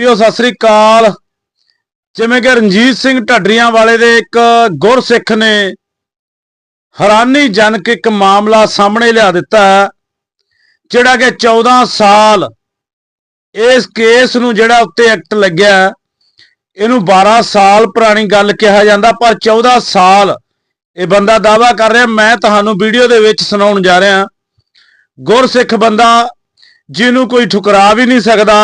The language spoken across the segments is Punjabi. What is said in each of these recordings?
ਵੀਓ ਸਤਿ ਸ੍ਰੀ ਅਕਾਲ। ਜਿਵੇਂ ਕਿ ਰਣਜੀਤ ਸਿੰਘ ਢੱਡਰੀਆਂ ਵਾਲੇ ਦੇ ਇੱਕ ਗੁਰਸਿੱਖ ਨੇ ਹੈਰਾਨੀਜਨਕ ਇੱਕ ਮਾਮਲਾ ਸਾਹਮਣੇ ਲਿਆ ਦਿੱਤਾ ਜਿਹੜਾ ਕਿ 14 ਸਾਲ ਇਸ ਕੇਸ ਨੂੰ ਜਿਹੜਾ ਉੱਤੇ ਐਕਟ ਲੱਗਿਆ ਇਹਨੂੰ 12 ਸਾਲ ਪੁਰਾਣੀ ਗੱਲ ਕਿਹਾ ਜਾਂਦਾ, ਪਰ 14 ਸਾਲ ਇਹ ਬੰਦਾ ਦਾਵਾ ਕਰ ਰਿਹਾ, ਮੈਂ ਤੁਹਾਨੂੰ ਵੀਡੀਓ ਦੇ ਵਿੱਚ ਸੁਣਾਉਣ ਜਾ ਰਿਹਾ। ਗੁਰਸਿੱਖ ਬੰਦਾ ਜਿਹਨੂੰ ਕੋਈ ਠੁਕਰਾ ਵੀ ਨਹੀਂ ਸਕਦਾ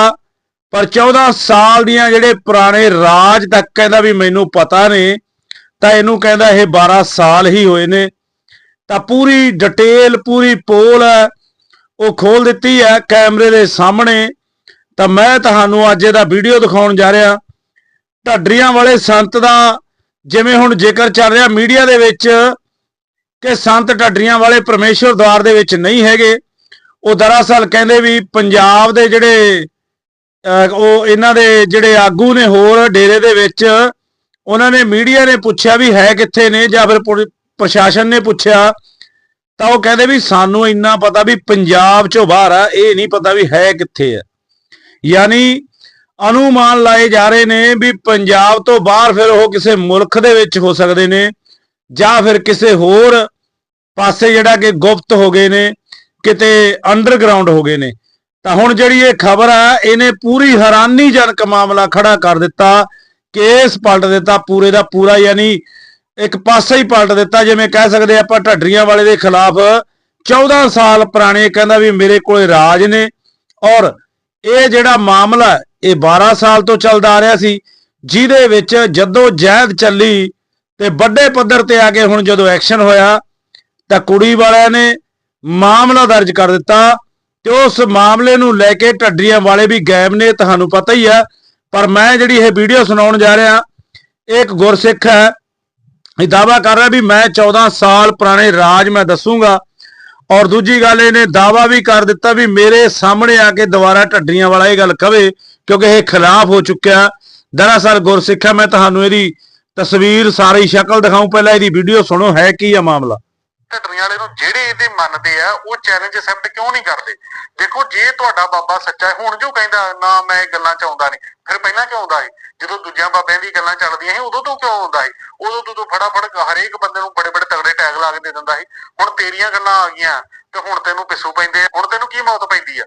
ਪਰ 14 ਸਾਲ ਦੀਆਂ ਜਿਹੜੇ ਪੁਰਾਣੇ ਰਾਜ ਤੱਕ ਕਹਿੰਦਾ ਵੀ ਮੈਨੂੰ ਪਤਾ ਨੇ, ਤਾਂ ਇਹਨੂੰ ਕਹਿੰਦਾ ਇਹ 12 ਸਾਲ ਹੀ ਹੋਏ ਨੇ। ਤਾਂ ਪੂਰੀ ਡਿਟੇਲ, ਪੂਰੀ ਪੋਲ ਹੈ, ਉਹ ਖੋਲ ਦਿੱਤੀ ਹੈ ਕੈਮਰੇ ਦੇ ਸਾਹਮਣੇ। ਤਾਂ ਮੈਂ ਤੁਹਾਨੂੰ ਅੱਜ ਇਹਦਾ ਵੀਡੀਓ ਦਿਖਾਉਣ ਜਾ ਰਿਹਾ। ਢੱਡਰੀਆਂ ਵਾਲੇ ਸੰਤ ਦਾ ਜਿਵੇਂ ਹੁਣ ਜ਼ਿਕਰ ਚੱਲ ਰਿਹਾ ਮੀਡੀਆ ਦੇ ਵਿੱਚ ਕਿ ਸੰਤ ਢੱਡਰੀਆਂ ਵਾਲੇ ਪਰਮੇਸ਼ਵਰ ਦਵਾਰ ਦੇ ਵਿੱਚ ਨਹੀਂ ਹੈਗੇ, ਉਹ ਦਰਅਸਲ ਕਹਿੰਦੇ ਵੀ ਪੰਜਾਬ ਦੇ ਜਿਹੜੇ ਉਹ ਇਹਨਾਂ ਦੇ ਜਿਹੜੇ ਆਗੂ ਨੇ ਹੋਰ ਡੇਰੇ ਦੇ ਵਿੱਚ, ਉਹਨਾਂ ਨੇ ਮੀਡੀਆ ਨੇ ਪੁੱਛਿਆ ਵੀ ਹੈ ਕਿੱਥੇ ਨੇ ਜਾਂ ਫਿਰ ਪੁਲਿ- ਪ੍ਰਸ਼ਾਸਨ ਨੇ ਪੁੱਛਿਆ, ਤਾਂ ਉਹ ਕਹਿੰਦੇ ਵੀ ਸਾਨੂੰ ਇੰਨਾ ਪਤਾ ਵੀ ਪੰਜਾਬ ਚੋਂ ਬਾਹਰ ਆ, ਇਹ ਨਹੀਂ ਪਤਾ ਵੀ ਹੈ ਕਿੱਥੇ ਆ। ਯਾਨੀ ਅਨੁਮਾਨ ਲਾਏ ਜਾ ਰਹੇ ਨੇ ਵੀ ਪੰਜਾਬ ਤੋਂ ਬਾਹਰ ਫਿਰ ਉਹ ਕਿਸੇ ਮੁਲਕ ਦੇ ਵਿੱਚ ਹੋ ਸਕਦੇ ਨੇ, ਜਾਂ ਫਿਰ ਕਿਸੇ ਹੋਰ ਪਾਸੇ ਜਿਹੜਾ ਕਿ ਗੁਪਤ ਹੋ ਗਏ ਨੇ, ਕਿਤੇ ਅੰਡਰਗਰਾਉਂਡ ਹੋ ਗਏ ਨੇ। ਤਾਂ ਹੁਣ ਜਿਹੜੀ ਇਹ ਖਬਰ ਆ, ਇਹਨੇ ਪੂਰੀ ਹੈਰਾਨੀਜਨਕ ਮਾਮਲਾ ਖੜਾ ਕਰ ਦਿੱਤਾ ਕੇਸ ਪਲਟ ਦਿੱਤਾ ਪੂਰੇ ਦਾ ਪੂਰਾ ਯਾਨੀ ਇੱਕ ਪਾਸਾ ਹੀ ਪਲਟ ਦਿੱਤਾ, ਜਿਵੇਂ ਕਹਿ ਸਕਦੇ ਆਪਾਂ ਢੱਡਰੀਆਂ ਵਾਲੇ ਦੇ ਖਿਲਾਫ 14 ਸਾਲ ਪੁਰਾਣੇ ਕਹਿੰਦਾ ਵੀ ਮੇਰੇ ਕੋਲੇ ਰਾਜ ਨੇ ਔਰ ਇਹ ਜਿਹੜਾ ਮਾਮਲਾ, ਇਹ 12 ਸਾਲ ਤੋਂ ਚੱਲਦਾ ਆ ਰਿਹਾ ਸੀ, ਜਿਹਦੇ ਵਿੱਚ ਜਦੋਂ ਜਹਿਦ ਚੱਲੀ ਤੇ ਵੱਡੇ ਪੱਧਰ ਤੇ ਆ ਕੇ ਹੁਣ ਜਦੋਂ ਐਕਸ਼ਨ ਹੋਇਆ, ਤਾਂ ਕੁੜੀ ਵਾਲਿਆਂ ਨੇ ਮਾਮਲਾ ਦਰਜ ਕਰ ਦਿੱਤਾ ਤੇ ਉਸ ਮਾਮਲੇ ਨੂੰ ਲੈ ਕੇ ਢੱਡਰੀਆਂ ਵਾਲੇ ਵੀ ਗਾਇਬ ਨੇ, ਤੁਹਾਨੂੰ ਪਤਾ ਹੀ ਆ। ਪਰ ਮੈਂ ਜਿਹੜੀ ਇਹ ਵੀਡੀਓ ਸੁਣਾਉਣ ਜਾ ਰਿਹਾ ਇਹ ਇੱਕ ਗੁਰਸਿੱਖ ਹੈ। ਇਹ ਦਾਵਾ ਕਰ ਰਿਹਾ ਵੀ ਮੈਂ 14 ਸਾਲ ਪੁਰਾਣੇ ਰਾਜ ਮੈਂ ਦੱਸੂਗਾ। ਔਰ ਦੂਜੀ ਗੱਲ, ਇਹਨੇ ਦਾਵਾ ਵੀ ਕਰ ਦਿੱਤਾ ਵੀ ਮੇਰੇ ਸਾਹਮਣੇ ਆ ਕੇ ਦੁਬਾਰਾ ਢੱਡਰੀਆਂ ਵਾਲਾ ਇਹ ਗੱਲ ਕਵੇ, ਕਿਉਂਕਿ ਇਹ ਖਿਲਾਫ ਹੋ ਚੁੱਕਿਆ। ਦਰਅਸਲ ਗੁਰਸਿੱਖ ਹੈ, ਮੈਂ ਤੁਹਾਨੂੰ ਇਹਦੀ ਤਸਵੀਰ ਸਾਰੀ ਸ਼ਕਲ ਦਿਖਾਉਂ ਪਹਿਲਾਂ ਇਹਦੀ ਵੀਡੀਓ ਸੁਣੋ, ਹੈ ਕੀ ਆ ਮਾਮਲਾ? ਢੱਡਰੀਆਂ ਵਾਲੇ ਨੂੰ ਜਿਹੜੇ ਇਹਦੇ ਮੰਨਦੇ ਆ, ਉਹ ਚੈਲੰਜ ਅਸੈਪਟ ਕਿਉਂ ਨਹੀਂ ਕਰਦੇ? ਦੇਖੋ, ਜੇ ਤੁਹਾਡਾ ਬਾਬਾ ਸੱਚਾ ਹੈ, ਹੁਣ ਜੋ ਕਹਿੰਦਾ, ਨਾ ਮੈਂ ਇਹ ਗੱਲਾਂ ਚ ਆਉਂਦਾ ਨਹੀਂ। ਫਿਰ ਪਹਿਲਾਂ ਕਿਉਂ ਆਉਂਦਾ ਹੈ ਜਦੋਂ ਦੂਜਿਆਂ ਬਾਬਿਆਂ ਦੀ ਗੱਲਾਂ ਚੱਲਦੀਆਂ ਸੀ, ਉਦੋਂ ਤੋਂ ਕਿਉਂ ਆਉਂਦਾ ਹੈ ਉਦੋਂ ਤੋਂ ਤੂੰ ਹਰੇਕ ਬੰਦੇ ਨੂੰ ਬੜੇ ਬੜੇ ਤਗੜੇ ਟੈਗ ਲਾ ਕੇ ਦੇ ਦਿੰਦਾ ਸੀ। ਹੁਣ ਤੇਰੀਆਂ ਗੱਲਾਂ ਆ ਗਈਆਂ, ਤੇ ਹੁਣ ਤੈਨੂੰ ਪਿੱਛੂ ਪੈਂਦੇ ਹੁਣ ਤੈਨੂੰ ਕੀ ਮੌਤ ਪੈਂਦੀ ਆ?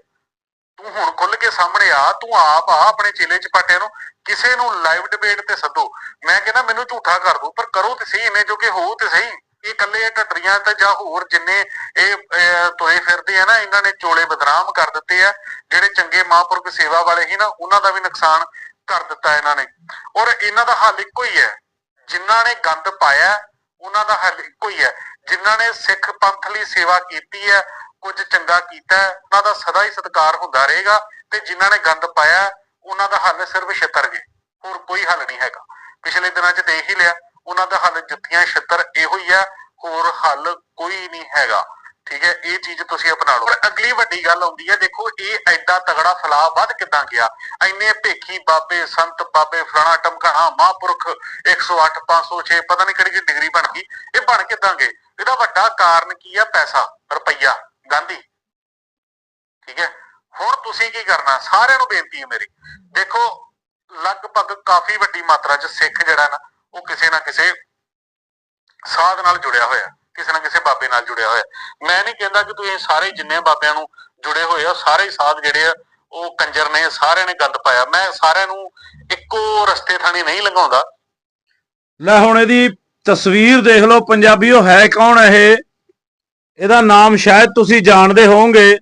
ਤੂੰ ਹੁਣ ਖੁੱਲ ਕੇ ਸਾਹਮਣੇ ਆ, ਤੂੰ ਆਪ ਆ ਆਪਣੇ ਚੇਲੇ ਚਪਾਟਿਆਂ ਨੂੰ, ਕਿਸੇ ਨੂੰ ਲਾਈਵ ਡਿਬੇਟ ਤੇ ਸੱਦੋ। ਮੈਂ ਕਹਿੰਦਾ, ਮੈਨੂੰ ਝੂਠਾ ਕਰ ਦੋ, ਪਰ ਕਰੋ ਤੇ ਸਹੀ, ਇੰਨੇ ਜੋ ਕਿ ਹੋ ਤੇ ਸਹੀ। ਇਹ ਇਕੱਲੇ ਇਹ ਢੱਡਰੀਆਂ ਤੇ ਜਾਂ ਹੋਰ ਜਿੰਨੇ ਇਹ ਅਹ, ਫਿਰਦੇ ਆ ਨਾ ਇਹਨਾਂ ਨੇ ਚੋਲੇ ਬਦਨਾਮ ਕਰ ਦਿੱਤੇ ਆ ਜਿਹੜੇ ਚੰਗੇ ਮਹਾਂਪੁਰਖ ਸੇਵਾ ਵਾਲੇ ਸੀ ਨਾ ਉਹਨਾਂ ਦਾ ਵੀ ਨੁਕਸਾਨ ਕਰ ਦਿੱਤਾ ਇਹਨਾਂ ਨੇ। ਔਰ ਇਹਨਾਂ ਦਾ ਹੱਲ ਇੱਕੋ ਹੀ ਹੈ। ਜਿਨ੍ਹਾਂ ਨੇ ਗੰਦ ਪਾਇਆ ਉਹਨਾਂ ਦਾ ਹੱਲ ਇੱਕੋ ਹੀ ਹੈ। ਜਿਨ੍ਹਾਂ ਨੇ ਸਿੱਖ ਪੰਥ ਲਈ ਸੇਵਾ ਕੀਤੀ ਹੈ ਕੁਝ ਚੰਗਾ ਕੀਤਾ ਉਹਨਾਂ ਦਾ ਸਦਾ ਹੀ ਸਤਿਕਾਰ ਹੁੰਦਾ ਰਹੇਗਾ। ਤੇ ਜਿਨ੍ਹਾਂ ਨੇ ਗੰਦ ਪਾਇਆ ਉਹਨਾਂ ਦਾ ਹੱਲ ਸਿਰਫ ਛਿੱਤਰ ਗਏ ਹੋਰ ਕੋਈ ਹੱਲ ਨਹੀਂ ਹੈਗਾ। ਪਿਛਲੇ ਦਿਨਾਂ 'ਚ ਦੇਖ ਹੀ ਲਿਆ। ਉਹਨਾਂ ਦਾ ਹੱਲ ਜੁੱਤੀਆਂ ਛਿੱਤਰ ਇਹੋ ਹੀ ਆ, ਹੋਰ ਹੱਲ ਕੋਈ ਨਹੀਂ ਹੈਗਾ। ਠੀਕ ਹੈ, ਇਹ ਚੀਜ਼ ਤੁਸੀਂ ਅਪਣਾ ਲਓ। ਪਰ ਅਗਲੀ ਵੱਡੀ ਗੱਲ ਆਉਂਦੀ ਹੈ, ਦੇਖੋ, ਇਹ ਐਡਾ ਤਗੜਾ ਫਲਾਅ ਵੱਧ ਕਿਦਾਂ ਗਿਆ? ਇੰਨੇ ਭੇਖੀ ਬਾਬੇ, ਸੰਤ ਬਾਬੇ, ਫਲਾਣਾ ਟਮਕਾਣਾ ਮਹਾਂਪੁਰਖ 108 506 ਪਤਾ ਨਹੀਂ ਕਿਹੜੀ ਕਿਹੜੀ ਡਿਗਰੀ ਬਣ ਗਈ। ਇਹ ਬਣ ਕਿਦਾਂ ਗਏ? ਇਹਦਾ ਵੱਡਾ ਕਾਰਨ ਕੀ ਆ? ਪੈਸਾ, ਰੁਪਈਆ, ਗਾਂਧੀ। ਠੀਕ ਹੈ? ਹੁਣ ਤੁਸੀਂ ਕੀ ਕਰਨਾ? ਸਾਰਿਆਂ ਨੂੰ ਬੇਨਤੀ ਹੈ ਮੇਰੀ। ਦੇਖੋ, ਲਗਭਗ ਕਾਫੀ ਵੱਡੀ ਮਾਤਰਾ 'ਚ ਸਿੱਖ ਜਿਹੜਾ ਨਾ ਉਹ ਕਿਸੇ ਨਾ ਕਿਸੇ ਸਾਧ ਨਾਲ ਜੁੜਿਆ ਹੋਇਆ, ਕਿਸੇ ਨਾ ਕਿਸੇ ਬਾਬੇ ਨਾਲ ਜੁੜਿਆ ਹੋਇਆ। ਮੈਂ ਨਹੀਂ ਕਹਿੰਦਾ ਕਿ ਤੁਸੀਂ ਸਾਰੇ ਜਿੰਨੇ ਬਾਬਿਆਂ ਨੂੰ ਜੁੜੇ ਹੋਏ ਆ, ਸਾਰੇ ਸਾਧ ਜਿਹੜੇ ਆ, ਉਹ ਕੰਜਰ ਨੇ, ਸਾਰਿਆਂ ਨੇ ਗੰਦ ਪਾਇਆ। ਮੈਂ ਸਾਰਿਆਂ ਨੂੰ ਇੱਕੋ ਰਸਤੇ ਥਾਣੀ ਨਹੀਂ ਲੰਘਾਉਂਦਾ। ਲੈ ਹੁਣ ਇਹਦੀ ਤਸਵੀਰ ਦੇਖ ਲਓ ਪੰਜਾਬੀਓ ਹੈ ਕੌਣ ਇਹ? ਇਹਦਾ ਨਾਮ ਸ਼ਾਇਦ ਤੁਸੀਂ ਜਾਣਦੇ ਹੋਵੋਗੇ,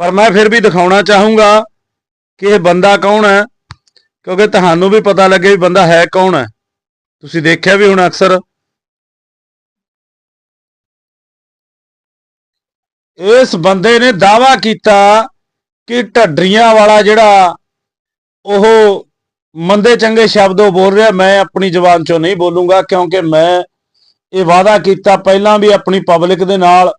ਪਰ ਮੈਂ ਫਿਰ ਵੀ ਦਿਖਾਉਣਾ ਚਾਹੂੰਗਾ ਕਿ ਇਹ ਬੰਦਾ ਕੌਣ ਹੈ, ਕਿਉਂਕਿ ਤੁਹਾਨੂੰ ਵੀ ਪਤਾ ਲੱਗੇ ਵੀ ਬੰਦਾ ਹੈ ਕੌਣ ਹੈ। ਤੁਸੀਂ ਦੇਖਿਆ ਵੀ ਹੁਣ ਅਕਸਰ? ਇਸ ਬੰਦੇ ਨੇ ਦਾਵਾ ਕੀਤਾ ਕਿ ਢੱਡਰੀਆਂ ਵਾਲਾ ਜਿਹੜਾ ਉਹ ਮੰਦੇ ਚੰਗੇ ਸ਼ਬਦੋ ਬੋਲ ਰਿਹਾ, ਮੈਂ ਆਪਣੀ ਜ਼ੁਬਾਨ ਚੋਂ ਨਹੀਂ ਬੋਲੂੰਗਾ ਕਿਉਂਕਿ ਮੈਂ ਇਹ ਵਾਅਦਾ ਕੀਤਾ ਪਹਿਲਾਂ ਵੀ ਆਪਣੀ ਪਬਲਿਕ ਦੇ ਨਾਲ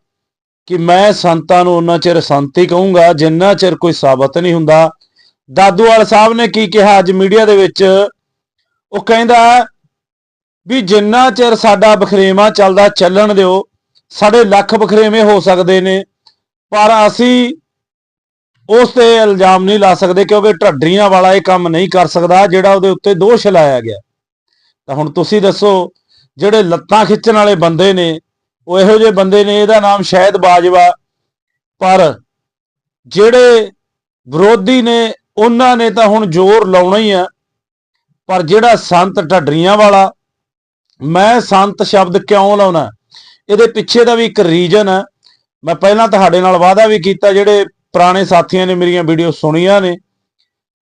ਕਿ ਮੈਂ ਸੰਤਾਂ ਨੂੰ ਉਹਨਾਂ ਚਿਰ ਸੰਤੀ ਕਹੂੰਗਾ, ਜਿੰਨਾ ਚਿਰ ਕੋਈ ਸਾਬਤ ਨਹੀਂ ਹੁੰਦਾ। ਦਾਦੂਵਾਲ ਸਾਹਿਬ ਨੇ ਕੀ ਕਿਹਾ ਅੱਜ ਮੀਡੀਆ ਦੇ ਵਿੱਚ? ਉਹ ਕਹਿੰਦਾ ਵੀ ਜਿੰਨਾ ਚਿਰ ਸਾਡਾ ਬਖਰੇਵਾ ਚੱਲਦਾ ਚੱਲਣ ਦਿਓ, ਸਾਡੇ ਲੱਖ ਬਖਰੇਵੇਂ ਹੋ ਸਕਦੇ ਨੇ, ਪਰ ਅਸੀਂ ਉਸ ਤੇ ਇਲਜ਼ਾਮ ਨਹੀਂ ਲਾ ਸਕਦੇ ਕਿਉਂਕਿ ਢੱਡਰੀਆਂ ਵਾਲਾ ਇਹ ਕੰਮ ਨਹੀਂ ਕਰ ਸਕਦਾ ਜਿਹੜਾ ਉਹਦੇ ਉੱਤੇ ਦੋਸ਼ ਲਾਇਆ ਗਿਆ। ਤਾਂ ਹੁਣ ਤੁਸੀਂ ਦੱਸੋ, ਜਿਹੜੇ ਲੱਤਾਂ ਖਿੱਚਣ ਵਾਲੇ ਬੰਦੇ ਨੇ, ਉਹ ਇਹੋ ਜਿਹੇ ਬੰਦੇ ਨੇ, ਇਹਦਾ ਨਾਮ ਸ਼ਾਇਦ ਬਾਜਵਾ। ਪਰ ਜਿਹੜੇ ਵਿਰੋਧੀ ਨੇ, ਉਹਨਾਂ ਨੇ ਤਾਂ ਹੁਣ ਜ਼ੋਰ ਲਾਉਣਾ ਹੀ ਆ। ਪਰ ਜਿਹੜਾ ਸੰਤ ਢੱਡਰੀਆਂ ਵਾਲਾ ਮੈਂ ਸੰਤ ਸ਼ਬਦ ਕਿਉਂ ਲਾਉਣਾ? ਇਹਦੇ ਪਿੱਛੇ ਦਾ ਵੀ ਇੱਕ ਰੀਜਨ ਹੈ। ਮੈਂ ਪਹਿਲਾਂ ਤੁਹਾਡੇ ਨਾਲ ਵਾਅਦਾ ਵੀ ਕੀਤਾ, ਜਿਹੜੇ ਪੁਰਾਣੇ ਸਾਥੀਆਂ ਨੇ ਮੇਰੀਆਂ ਵੀਡੀਓ ਸੁਣੀਆਂ ਨੇ,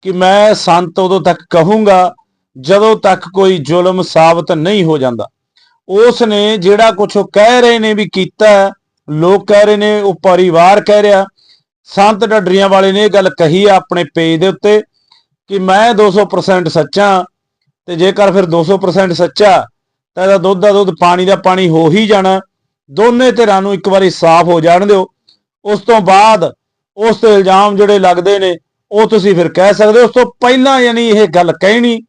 ਕਿ ਮੈਂ ਸੰਤ ਉਦੋਂ ਤੱਕ ਕਹੂੰਗਾ ਜਦੋਂ ਤੱਕ ਕੋਈ ਜ਼ੁਲਮ ਸਾਬਤ ਨਹੀਂ ਹੋ ਜਾਂਦਾ। ਉਸ ਨੇ ਜਿਹੜਾ ਕੁਝ ਉਹ ਕਹਿ ਰਹੇ ਨੇ ਵੀ ਕੀਤਾ ਲੋਕ ਕਹਿ ਰਹੇ ਨੇ, ਉਹ ਪਰਿਵਾਰ ਕਹਿ ਰਿਹਾ। ਸੰਤ ਡੱਡਰੀਆਂ ਵਾਲੇ ਨੇ ਇਹ ਗੱਲ ਕਹੀ ਆ ਆਪਣੇ ਪੇਜ ਦੇ ਉੱਤੇ ਕਿ ਮੈਂ 200% ਸੱਚਾ, ਤੇ ਜੇਕਰ ਫਿਰ 200% ਸੱਚਾ ਤਾਂ ਇਹਦਾ ਦੁੱਧ ਦਾ ਦੁੱਧ ਪਾਣੀ ਦਾ ਪਾਣੀ ਹੋ ਹੀ ਜਾਣਾ। ਦੋਨੇ ਧਿਰਾਂ ਨੂੰ ਇੱਕ ਵਾਰੀ ਸਾਫ਼ ਹੋ ਜਾਣ ਦਿਓ। ਉਸ ਤੋਂ ਬਾਅਦ ਉਸ ਤੇ ਇਲਜ਼ਾਮ ਜਿਹੜੇ ਲੱਗਦੇ ਨੇ, ਉਹ ਤੁਸੀਂ ਫਿਰ ਕਹਿ ਸਕਦੇ ਹੋ। ਉਸ ਤੋਂ ਪਹਿਲਾਂ ਯਾਨੀ ਇਹ ਗੱਲ ਕਹਿਣੀ,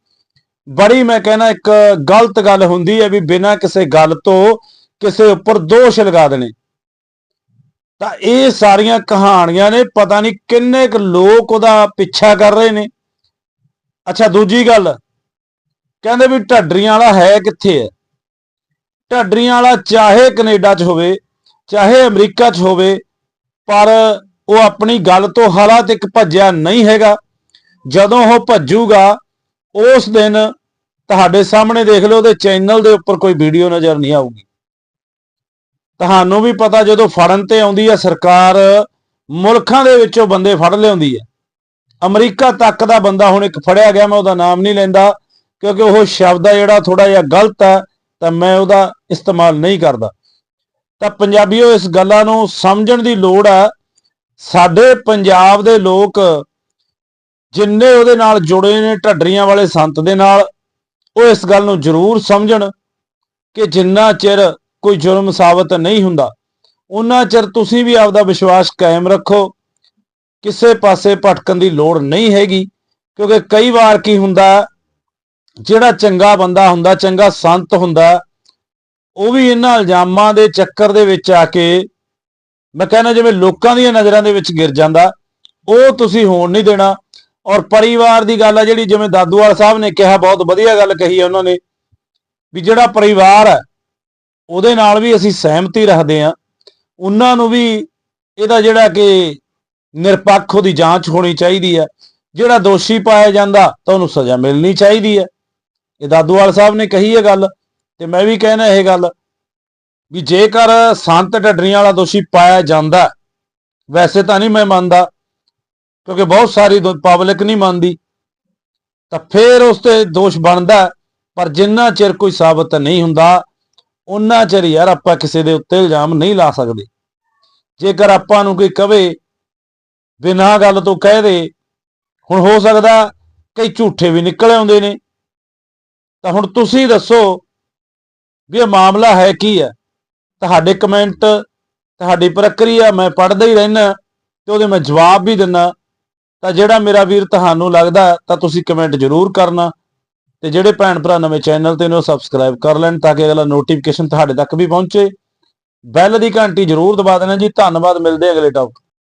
ਬੜੀ ਮੈਂ ਕਹਿੰਦਾ ਇੱਕ ਗਲਤ ਗੱਲ ਹੁੰਦੀ ਹੈ ਵੀ ਬਿਨਾਂ ਕਿਸੇ ਗੱਲ ਤੋਂ ਕਿਸੇ ਉੱਪਰ ਦੋਸ਼ ਲਗਾ ਦੇਣੇ। ਤਾਂ ਇਹ ਸਾਰੀਆਂ ਕਹਾਣੀਆਂ ਨੇ, ਪਤਾ ਨਹੀਂ ਕਿੰਨੇ ਕੁ ਲੋਕ ਉਹਦਾ ਪਿੱਛਾ ਕਰ ਰਹੇ ਨੇ। ਅੱਛਾ, ਦੂਜੀ ਗੱਲ ਕਹਿੰਦੇ ਵੀ ਢੱਡਰੀਆਂ ਵਾਲਾ ਹੈ ਕਿੱਥੇ ਹੈ? ਢੱਡਰੀਆਂ ਵਾਲਾ ਚਾਹੇ ਕੈਨੇਡਾ 'ਚ ਹੋਵੇ, ਚਾਹੇ ਅਮਰੀਕਾ 'ਚ ਹੋਵੇ, ਪਰ ਉਹ ਆਪਣੀ ਗੱਲ ਤੋਂ ਹਾਲਾਂ ਤੱਕ ਭੱਜਿਆ ਨਹੀਂ ਹੈਗਾ। ਜਦੋਂ ਉਹ ਭੱਜੂਗਾ, ਉਸ ਦਿਨ ਤੁਹਾਡੇ ਸਾਹਮਣੇ ਦੇਖ ਲਓ, ਉਹਦੇ ਚੈਨਲ ਦੇ ਉੱਪਰ ਕੋਈ ਵੀਡੀਓ ਨਜ਼ਰ ਨਹੀਂ ਆਊਗੀ। ਤੁਹਾਨੂੰ ਵੀ ਪਤਾ ਜਦੋਂ ਫੜਨ ਤੇ ਆਉਂਦੀ ਹੈ, ਸਰਕਾਰ ਮੁਲਕਾਂ ਦੇ ਵਿੱਚੋਂ ਬੰਦੇ ਫੜ ਲਿਆਉਂਦੀ ਹੈ। ਅਮਰੀਕਾ ਤੱਕ ਦਾ ਬੰਦਾ ਹੁਣ ਇੱਕ ਫੜਿਆ ਗਿਆ, ਮੈਂ ਉਹਦਾ ਨਾਮ ਨਹੀਂ ਲੈਂਦਾ। ਕਿਉਂਕਿ ਉਹ ਸ਼ਬਦ ਆ ਜਿਹੜਾ ਥੋੜਾ ਜਿਹਾ ਗਲਤ ਹੈ ਤਾਂ ਮੈਂ ਉਹਦਾ ਇਸਤੇਮਾਲ ਨਹੀਂ ਕਰਦਾ। ਤਾਂ ਪੰਜਾਬੀਓ, ਇਸ ਗੱਲਾਂ ਨੂੰ ਸਮਝਣ ਦੀ ਲੋੜ ਹੈ ਸਾਡੇ ਪੰਜਾਬ ਦੇ ਲੋਕ ਜਿੰਨੇ ਉਹਦੇ ਨਾਲ ਜੁੜੇ ਨੇ, ਢੱਡਰੀਆਂ ਵਾਲੇ ਸੰਤ ਦੇ ਨਾਲ, ਉਹ ਇਸ ਗੱਲ ਨੂੰ ਜ਼ਰੂਰ ਸਮਝਣ ਕਿ ਜਿੰਨਾ ਚਿਰ ਕੋਈ ਜ਼ੁਲਮ ਸਾਬਤ ਨਹੀਂ ਹੁੰਦਾ, ਉਹਨਾਂ ਚਿਰ ਤੁਸੀਂ ਵੀ ਆਪਦਾ ਵਿਸ਼ਵਾਸ ਕਾਇਮ ਰੱਖੋ। ਕਿਸੇ ਪਾਸੇ ਭਟਕਣ ਦੀ ਲੋੜ ਨਹੀਂ ਹੈਗੀ, ਕਿਉਂਕਿ ਕਈ ਵਾਰ ਕੀ ਹੁੰਦਾ ਜਿਹੜਾ ਚੰਗਾ ਬੰਦਾ ਹੁੰਦਾ, ਚੰਗਾ ਸੰਤ ਹੁੰਦਾ, ਉਹ ਵੀ ਇਹਨਾਂ ਇਲਜ਼ਾਮਾਂ ਦੇ ਚੱਕਰ ਦੇ ਵਿੱਚ ਆ ਕੇ, ਮੈਂ ਕਹਿੰਦਾ ਜਿਵੇਂ ਲੋਕਾਂ ਦੀਆਂ ਨਜ਼ਰਾਂ ਦੇ ਵਿੱਚ ਗਿਰ ਜਾਂਦਾ, ਉਹ ਤੁਸੀਂ ਹੋਣ ਨਹੀਂ ਦੇਣਾ। ਔਰ ਪਰਿਵਾਰ ਦੀ ਗੱਲ ਆ ਜਿਹੜੀ ਜਿਵੇਂ ਦਾਦੂਵਾਲ ਸਾਹਿਬ ਨੇ ਕਿਹਾ, ਬਹੁਤ ਵਧੀਆ ਗੱਲ ਕਹੀ ਹੈ ਉਹਨਾਂ ਨੇ, ਵੀ ਜਿਹੜਾ ਪਰਿਵਾਰ ਹੈ ਉਹਦੇ ਨਾਲ ਵੀ ਅਸੀਂ ਸਹਿਮਤੀ ਰੱਖਦੇ ਆ ਉਹਨਾਂ ਨੂੰ ਵੀ ਇਹਦਾ ਜਿਹੜਾ ਕਿ ਨਿਰਪੱਖ ਉਹਦੀ ਜਾਂਚ ਹੋਣੀ ਚਾਹੀਦੀ ਹੈ ਜਿਹੜਾ ਦੋਸ਼ੀ ਪਾਇਆ ਜਾਂਦਾ, ਤਾਂ ਉਹਨੂੰ ਸਜ਼ਾ ਮਿਲਣੀ ਚਾਹੀਦੀ ਹੈ ਇਹ ਦਾਦੂਵਾਲ ਸਾਹਿਬ ਨੇ ਕਹੀ ਹੈ ਗੱਲ ਤੇ ਮੈਂ ਵੀ ਕਹਿਣਾ ਇਹ ਗੱਲ ਵੀ ਜੇਕਰ ਸੰਤ ਢੱਡਰੀਆਂ ਵਾਲਾ ਦੋਸ਼ੀ ਪਾਇਆ ਜਾਂਦਾ, ਵੈਸੇ ਤਾਂ ਨਹੀਂ ਮੈਂ ਮੰਨਦਾ, ਕਿਉਂਕਿ ਬਹੁਤ ਸਾਰੀ ਪਬਲਿਕ ਨਹੀਂ ਮੰਨਦੀ, ਤਾਂ ਫੇਰ ਉਸ ਤੇ ਦੋਸ਼ ਬਣਦਾ ਪਰ ਜਿੰਨਾ ਚਿਰ ਕੋਈ ਸਾਬਤ ਨਹੀਂ ਹੁੰਦਾ ਉਹਨਾਂ ਚਿਰ ਯਾਰ ਆਪਾਂ ਕਿਸੇ ਦੇ ਉੱਤੇ ਇਲਜ਼ਾਮ ਨਹੀਂ ਲਾ ਸਕਦੇ। ਜੇਕਰ ਆਪਾਂ ਨੂੰ ਕੋਈ ਕਵੇ, ਬਿਨਾਂ ਗੱਲ ਤੋਂ ਕਹਿ ਦੇ, ਹੁਣ ਹੋ ਸਕਦਾ ਕਈ ਝੂਠੇ ਵੀ ਨਿਕਲ ਆਉਂਦੇ ਨੇ ਤਾਂ ਹੁਣ ਤੁਸੀਂ ਦੱਸੋ ਵੀ ਇਹ ਮਾਮਲਾ ਹੈ ਕੀ ਹੈ? ਤੁਹਾਡੇ ਕਮੈਂਟ ਤੁਹਾਡੀ ਪ੍ਰਕਿਰਿਆ ਮੈਂ ਪੜ੍ਹਦਾ ਹੀ ਰਹਿਣਾ ਤੇ ਉਹਦੇ ਮੈਂ ਜਵਾਬ ਵੀ ਦਿੰਨਾ। ਤਾਂ ਜਿਹੜਾ ਮੇਰਾ ਵੀਰ ਤੁਹਾਨੂੰ ਲੱਗਦਾ, ਤਾਂ ਤੁਸੀਂ ਕਮੈਂਟ ਜ਼ਰੂਰ ਕਰਨਾ। ਤੇ ਜਿਹੜੇ ਭੈਣ ਭਰਾ ਨਵੇਂ ਚੈਨਲ ਤੇ ਨੇ, ਉਹ ਸਬਸਕ੍ਰਾਈਬ ਕਰ ਲੈਣ ਤਾਂ ਕਿ ਅਗਲਾ ਨੋਟੀਫਿਕੇਸ਼ਨ ਤੁਹਾਡੇ ਤੱਕ ਵੀ ਪਹੁੰਚੇ। ਬੈਲ ਦੀ ਘੰਟੀ ਜ਼ਰੂਰ ਦਬਾ ਦੇਣਾ ਜੀ। ਧੰਨਵਾਦ, ਮਿਲਦੇ ਅਗਲੇ ਟੌਪ